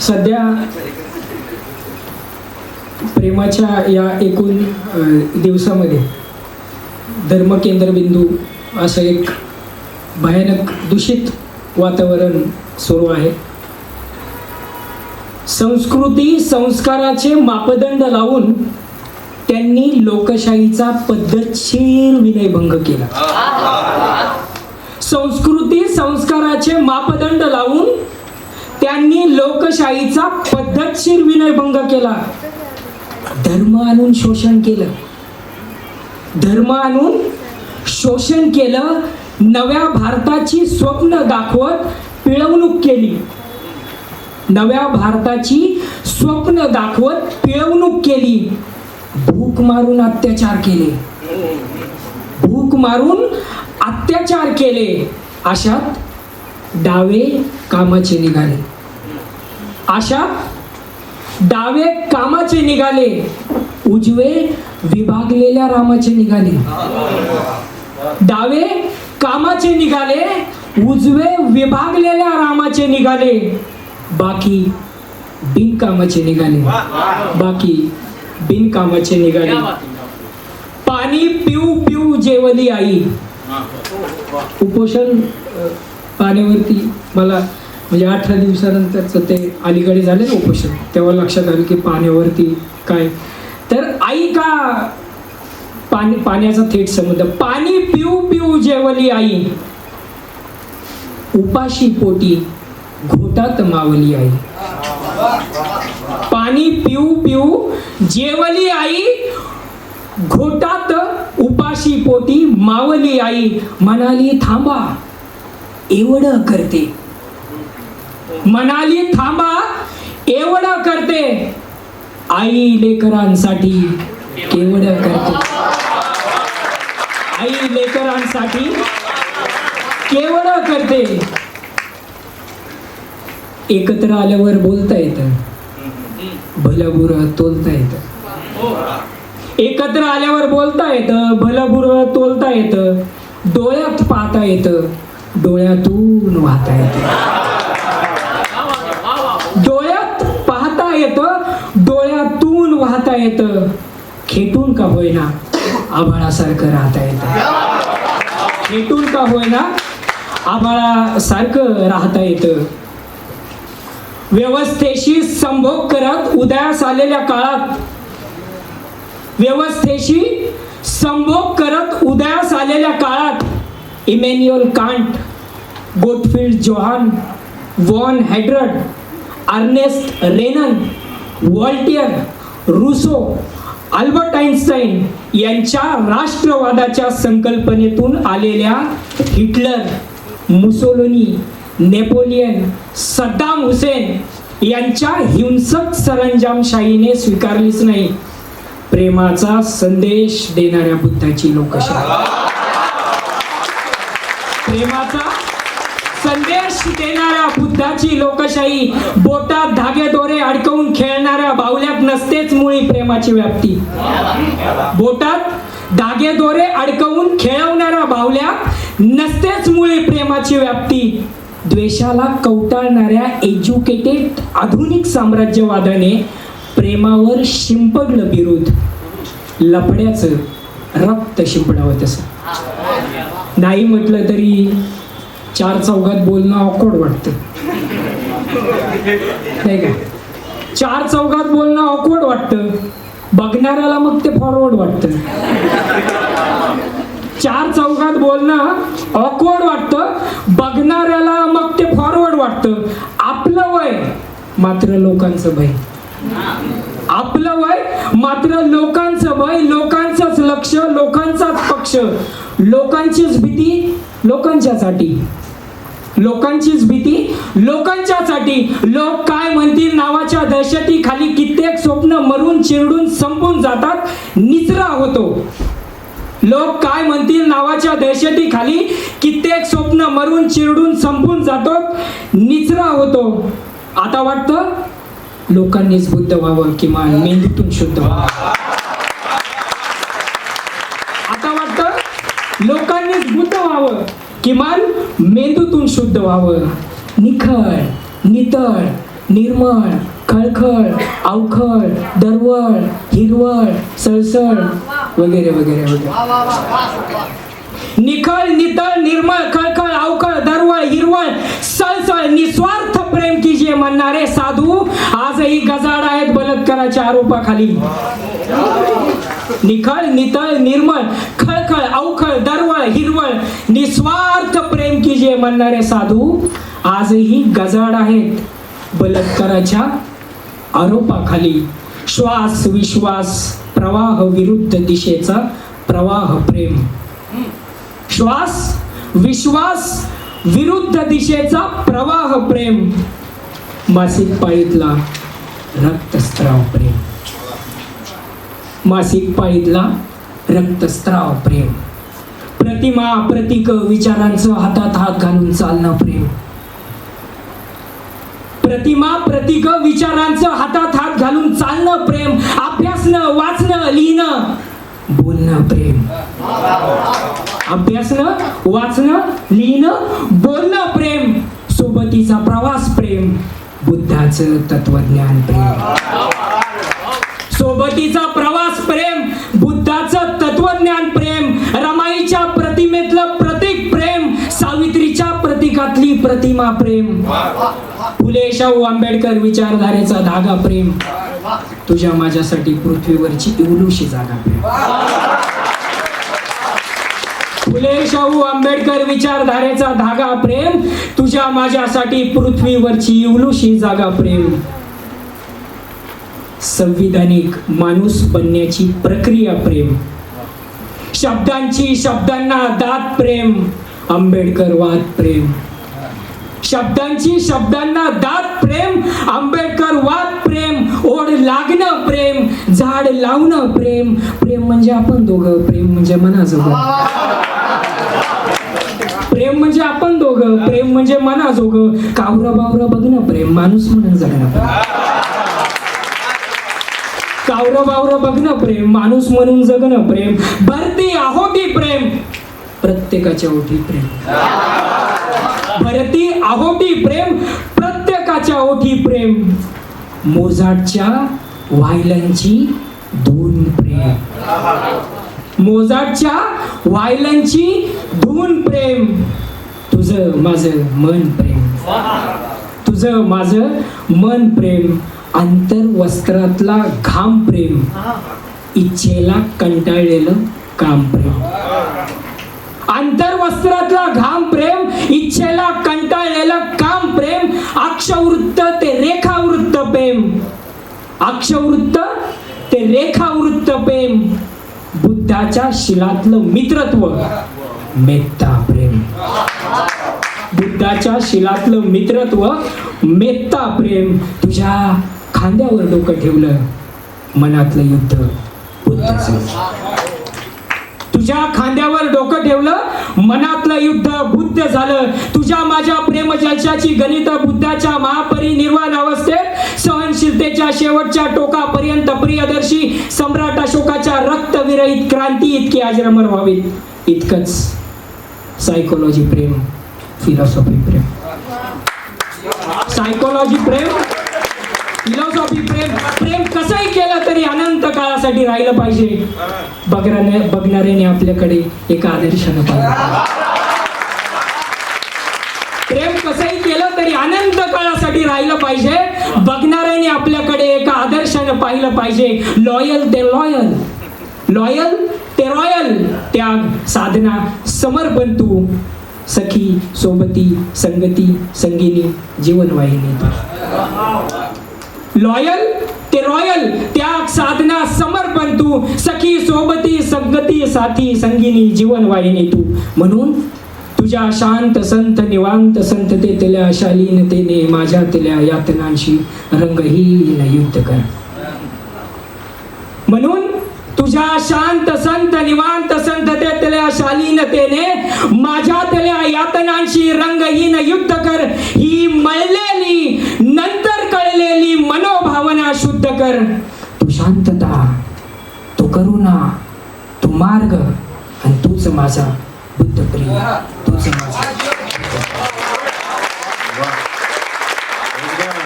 सध्या प्रेमाच्या या एकूण दिवसामध्ये धर्म केंद्रबिंदू असं एक भयानक दूषित वातावरण सुरू आहे. संस्कृती संस्काराचे मापदंड लावून त्यांनी लोकशाहीचा पद्धतशीर विनयभंग केला. संस्कृती संस्काराचे मापदंड लावून त्यांनी लोकशाहीचा पद्धतशीर विनयभंग केला. धर्म आणून शोषण केलं. धर्म आणून शोषण केलं. नव्या भारताची स्वप्न दाखवत पिळवणूक केली. नव्या भारताची स्वप्न दाखवत पिळवणूक केली. भूक मारून अत्याचार केले. भूक मारून अत्याचार केले. अशात डावे कामाचे निघाले. अशा डावे कामाचे निघाले उजवे विभागलेल्या रामाचे निघाले. डावे कामाचे निघाले उजवे विभागलेल्या रामाचे निघाले बाकी बिनकामाचे निघाले. बाकी बिनकामाचे निघाले. पाणी पिऊ पिऊ जेवली आई. उपोषण पाण्यावरती मला म्हणजे अठरा दिवसानंतरचं ते अलीकडे झाले ना उपोषण. तेव्हा लक्षात आलं की पाण्यावरती काय? तर आई का पाणी पाण्याचा थेट संबंध? पाणी पिऊ पिऊ जेवली आई. उपाशी पोटी घोटात मावली आई. पाणी पिऊ पिऊ जेवली आई. घोटात उपाशी पोटी मावली आई. म्हणाली थांबा एवढं करते. म्हणाली थांबा. एवढं करते. आई लेकरांसाठी केवढं करते. आई लेकरांसाठी केवढं करते. एकत्र आल्यावर बोलता येतं. भलं बुरं तोलता येतं. एकत्र आल्यावर बोलता येतं. भलं बुरं तोलता येतं. डोळ्यात पाहता येतं. डोळ्यातून वाहता येतं. येतं खेटून का होईना आभाळासारखं राहता येतं? खेटून का होईना आभाळासारखं राहता येतं? व्यवस्थेशी संभोग करत उदयास आलेल्या काळात व्यवस्थेशी संभोग करत उदयास आलेल्या काळात Immanuel Kant Gottfried Johann von हॅड्रड Ernest Renan Voltaire Rousseau Albert Einstein यांच्या राष्ट्रवादाच्या संकल्पनेतून आलेल्या Hitler Mussolini Napoleon Saddam Hussein यांच्या हिंसक सरंजामशाहीने स्वीकारलीच नाही. प्रेमाचा संदेश देणाऱ्या बुद्धाची लोकशाही. प्रेमाचा संदेश देणाऱ्या बुद्धाची लोकशाही बोटात धागे दोरे अडकवून खेळणाऱ्या बाहुल्यात नसतेच मुळी प्रेमाची व्याप्ती. बोटात धागे दोरे अडकवून खेळवणाऱ्या बाहुल्यात नसतेच मुळी प्रेमाची व्याप्ती. द्वेषाला कवटाळणाऱ्या एज्युकेटेड आधुनिक साम्राज्यवादाने प्रेमावर शिंपडलं विरोध लपड्याचं रक्त शिंपडावं तसं. नाही म्हटलं तरी चार चौघात बोलणं ऑकवर्ड वाटतं. नाही का? चार चौघात बोलणं ऑकवर्ड वाटतं. बघणाऱ्याला मग ते फॉरवर्ड वाटतं. चार चौघात बोलणं ऑकवर्ड वाटतं. बघणाऱ्याला मग ते फॉरवर्ड वाटतं. आपलं वय मात्र लोकांचं भय आपलं वय मात्र लोकांचं भय लोकांचंच लक्ष लोकांचाच पक्ष लोकांचीच भीती लोकांच्यासाठी. लोकांचीच भीती लोकांच्यासाठी लोक काय म्हणतील नावाच्या दहशती खाली कित्येक स्वप्न मरून चिरडून संपून जातात निचरा होतो. लोक काय म्हणतील नावाच्या दहशती खाली कित्येक स्वप्न मरून चिरडून संपून जातो निचरा होतो. आता वाटतं लोकांनीच बुद्ध व्हावं किंवा मेंदूतून शुद्ध व्हावं. किमान मेंदूतून शुद्ध व्हावं. निखळ नितळ निर्मळ खळखळ अवखळ दरवळ हिरवळ सळसळ वगैरे वगैरे वगैरे. निखळ नितळ निर्मळ खळखळ अवखळ दरवळ हिरवळ सळसळ निस्वार्थ प्रेम की जे म्हणणारे साधू आजही गजाड आहेत बलात्काराच्या आरोपाखाली. निखळ नितळ निर्मळ खळखळ अवखळ दरवळ हिरवळ निस्वार्थ प्रेम की जे म्हणणारे साधू आजही गजाड आहेत. बलात्काराच्या आरोपाखाली श्वास विश्वास प्रवाह विरुद्ध दिशेचा प्रवाह प्रेम. श्वास विश्वास विरुद्ध दिशेचा प्रवाह प्रेम. मासिक पाळीतला रक्तस्त्राव प्रेम. मासिक पाळीतला रक्तस्त्राव प्रेम. प्रतिमा प्रतीक विचारांचं हातात हात घालून चालणं प्रेम. प्रतिमा प्रतीक विचारांचं हातात हात घालून चालणं प्रेम. अभ्यासणं वाचणं लिहिणं बोलणं प्रेम. अभ्यासणं वाचणं लिहिणं बोलणं प्रेम. सोबतीचा प्रवास प्रेम. बुद्धाचं तत्वज्ञान प्रेम. सोबतीचा प्रवास प्रेम. बुद्धाचं तत्वज्ञान प्रेम. जगातली प्रतिमा प्रेम. फुले शाहू आंबेडकर विचारधारेचा धागा प्रेम. तुझ्या माझ्यासाठी पृथ्वीवरची इवलूशी जागा प्रेम. फुले शाहू आंबेडकर विचारधारेचा धागा प्रेम. तुझ्या माझ्यासाठी पृथ्वीवरची इवलूशी जागा प्रेम. संविधानिक माणूस बनण्याची प्रक्रिया प्रेम. शब्दांची शब्दांना दात प्रेम. आंबेडकर वाद प्रेम. शब्दांची शब्दांना दात प्रेम आंबेडकर वाद प्रेम ओढ लागणं प्रेम झाड लावणं प्रेम. प्रेम म्हणजे आपण दोघं प्रेम म्हणजे मनाजोगं. प्रेम म्हणजे आपण दोघं प्रेम म्हणजे मनाजोगं. कावर बावर बघणं प्रेम माणूस म्हणून जगणं कावर बावर बघणं प्रेम माणूस म्हणून जगणं प्रेम. भरती आहोती प्रेम प्रत्येकाच्या ओठी प्रेम. भरती आहोटी प्रेम प्रत्येकाच्या ओठी प्रेम. मोजाटच्या वायलांची धून प्रेम. मोजाटच्या वायलांची धून प्रेम. तुझं माझं मन प्रेम. तुझं माझं मन प्रेम. अंतर वस्त्रातला घाम प्रेम. इच्छेला कंटाळलेलं काम प्रेम. अंतर्वस्त्रातला घाम प्रेम इच्छेला कंटाळलेलं काम प्रेम अक्षवृत्त ते रेखावृत्त प्रेम. अक्षवृत्त ते रेखावृत्त प्रेम. बुद्धाच्या शिलातलं मित्रत्व मेत्ता प्रेम. बुद्धाच्या शिलातलं मित्रत्व मेत्ता प्रेम. तुझ्या खांद्यावर डोकं ठेवलं मनातलं युद्ध बुद्धाचं. तुझ्या खांद्यावर डोकं ठेवलं मनातलं युद्ध बुद्ध झालं. तुझ्या माझ्या प्रेम जलशाची गणित बुद्धाच्या महापरिनिर्वाण अवस्थेत सहनशीलतेच्या शेवटच्या टोकापर्यंत प्रियदर्शी सम्राट अशोकाच्या रक्तविरहित क्रांती इतकी आजरमर व्हावीत इतकंच. सायकोलॉजी प्रेम फिलॉसॉफी प्रेम. सायकोलॉजी प्रेम फिलॉसॉफी प्रेम. प्रेम कसंही केलं तरी अनंत काळासाठी राहिलं पाहिजे. बघणाऱ्या बघणाऱ्याने आपल्याकडे एका आदर्शानं पाहिजे प्रेम कसंही केलं तरी अनंत काळासाठी राहिलं पाहिजे. बघणाऱ्याने आपल्याकडे एका आदर्शानं पाहिलं पाहिजे. लॉयल ते लॉयल लॉयल ते रॉयल त्याग साधना समर्पण तू सखी सोबती संगती संगिनी जीवनवाहिनी लॉयल ते रॉयल त्याग साधना समर्पण तू. सखी सोबती संगती साथी संगिनी जीवन वाहिनी तू. म्हणून तुझ्या शांत संत निवांत संततेतल्या शालीनतेने माझ्यातल्या यातनांशी रंगहीन युद्ध कर. म्हणून तुझ्या शांत संत निवांत संततेतल्या शालीनतेने माझ्यातल्या यातनांशी रंगहीन युद्ध कर. ही मळलेली कर. तू शांतता तू करुणा तू मार्ग आणि तूच माझा बुद्ध प्रिय तूच माझा